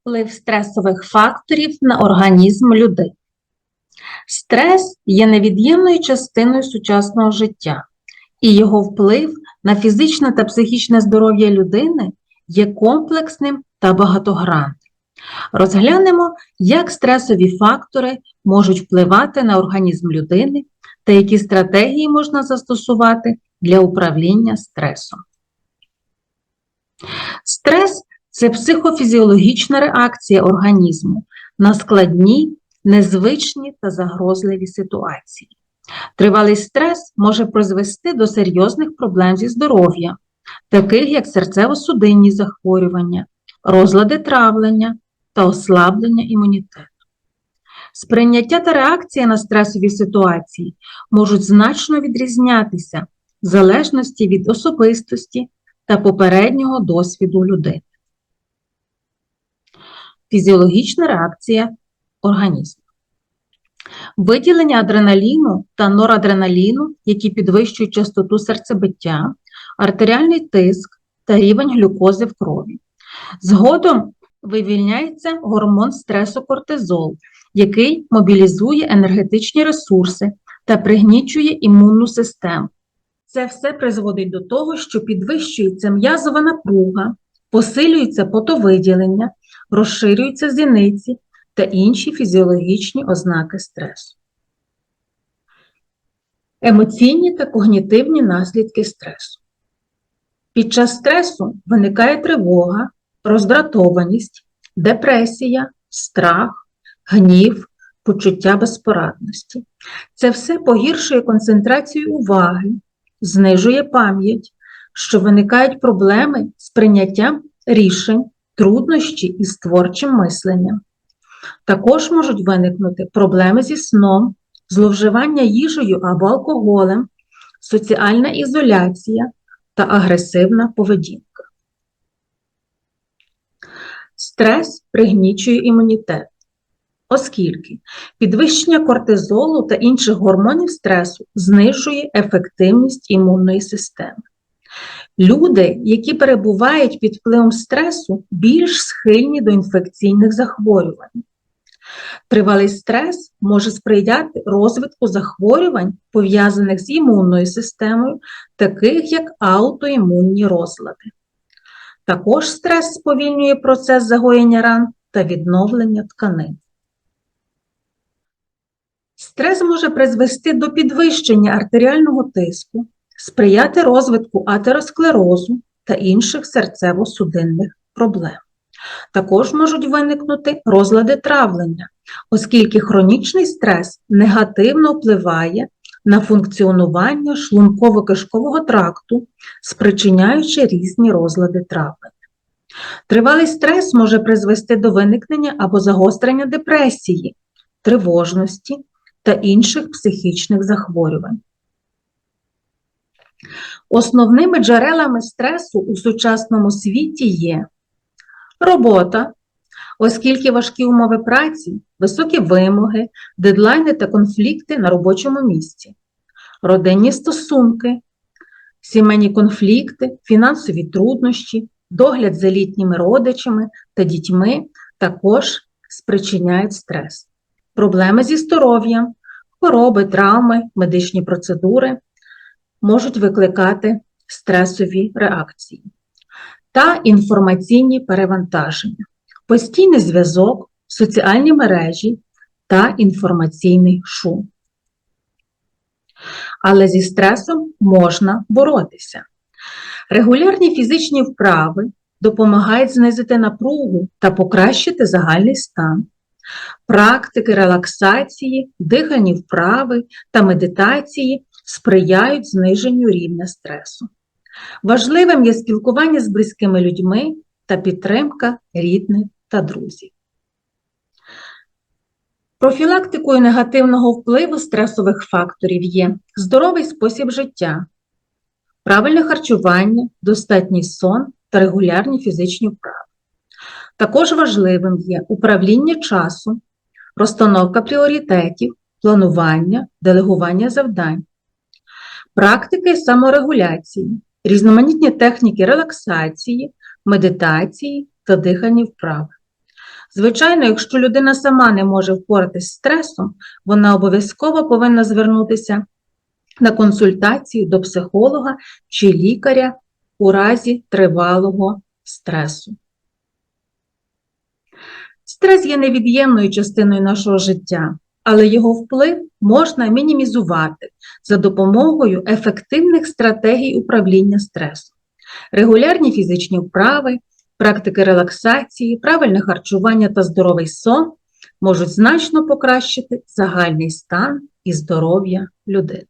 Вплив стресових факторів на організм людини. Стрес є невід'ємною частиною сучасного життя, і його вплив на фізичне та психічне здоров'я людини є комплексним та багатогранним. Розглянемо, як стресові фактори можуть впливати на організм людини та які стратегії можна застосувати для управління стресом. Стрес це психофізіологічна реакція організму на складні, незвичні та загрозливі ситуації. Тривалий стрес може призвести до серйозних проблем зі здоров'ям, таких як серцево-судинні захворювання, розлади травлення та ослаблення імунітету. Сприйняття та реакція на стресові ситуації можуть значно відрізнятися в залежності від особистості та попереднього досвіду людини. Фізіологічна реакція організму. Виділення адреналіну та норадреналіну, які підвищують частоту серцебиття, артеріальний тиск та рівень глюкози в крові. Згодом вивільняється гормон стресу кортизол, який мобілізує енергетичні ресурси та пригнічує імунну систему. Це все призводить до того, що підвищується м'язова напруга, посилюється потовиділення, розширюються зіниці та інші фізіологічні ознаки стресу. Емоційні та когнітивні наслідки стресу. Під час стресу виникає тривога, роздратованість, депресія, страх, гнів, почуття безпорадності. Це все погіршує концентрацію уваги, знижує пам'ять, що виникають проблеми з прийняттям рішень, труднощі із творчим мисленням. Також можуть виникнути проблеми зі сном, зловживання їжею або алкоголем, соціальна ізоляція та агресивна поведінка. Стрес пригнічує імунітет, оскільки підвищення кортизолу та інших гормонів стресу знижує ефективність імунної системи. Люди, які перебувають під впливом стресу, більш схильні до інфекційних захворювань. Тривалий стрес може сприяти розвитку захворювань, пов'язаних з імунною системою, таких як аутоімунні розлади. Також стрес сповільнює процес загоєння ран та відновлення тканин. Стрес може призвести до підвищення артеріального тиску, сприяти розвитку атеросклерозу та інших серцево-судинних проблем. Також можуть виникнути розлади травлення, оскільки хронічний стрес негативно впливає на функціонування шлунково-кишкового тракту, спричиняючи різні розлади травлення. Тривалий стрес може призвести до виникнення або загострення депресії, тривожності та інших психічних захворювань. Основними джерелами стресу у сучасному світі є робота, оскільки важкі умови праці, високі вимоги, дедлайни та конфлікти на робочому місці, родинні стосунки, сімейні конфлікти, фінансові труднощі, догляд за літніми родичами та дітьми також спричиняють стрес, проблеми зі здоров'ям, хвороби, травми, медичні процедури можуть викликати стресові реакції та інформаційні перевантаження, постійний зв'язок, соціальні мережі та інформаційний шум. Але зі стресом можна боротися. Регулярні фізичні вправи допомагають знизити напругу та покращити загальний стан. Практики релаксації, дихальні вправи та медитації сприяють зниженню рівня стресу. Важливим є спілкування з близькими людьми та підтримка рідних та друзів. Профілактикою негативного впливу стресових факторів є здоровий спосіб життя, правильне харчування, достатній сон та регулярні фізичні вправи. Також важливим є управління часу, розстановка пріоритетів, планування, делегування завдань, практики саморегуляції, різноманітні техніки релаксації, медитації та дихальні вправи. Звичайно, якщо людина сама не може впоратись з стресом, вона обов'язково повинна звернутися на консультацію до психолога чи лікаря у разі тривалого стресу. Стрес є невід'ємною частиною нашого життя, але його вплив можна мінімізувати за допомогою ефективних стратегій управління стресом. Регулярні фізичні вправи, практики релаксації, правильне харчування та здоровий сон можуть значно покращити загальний стан і здоров'я людини.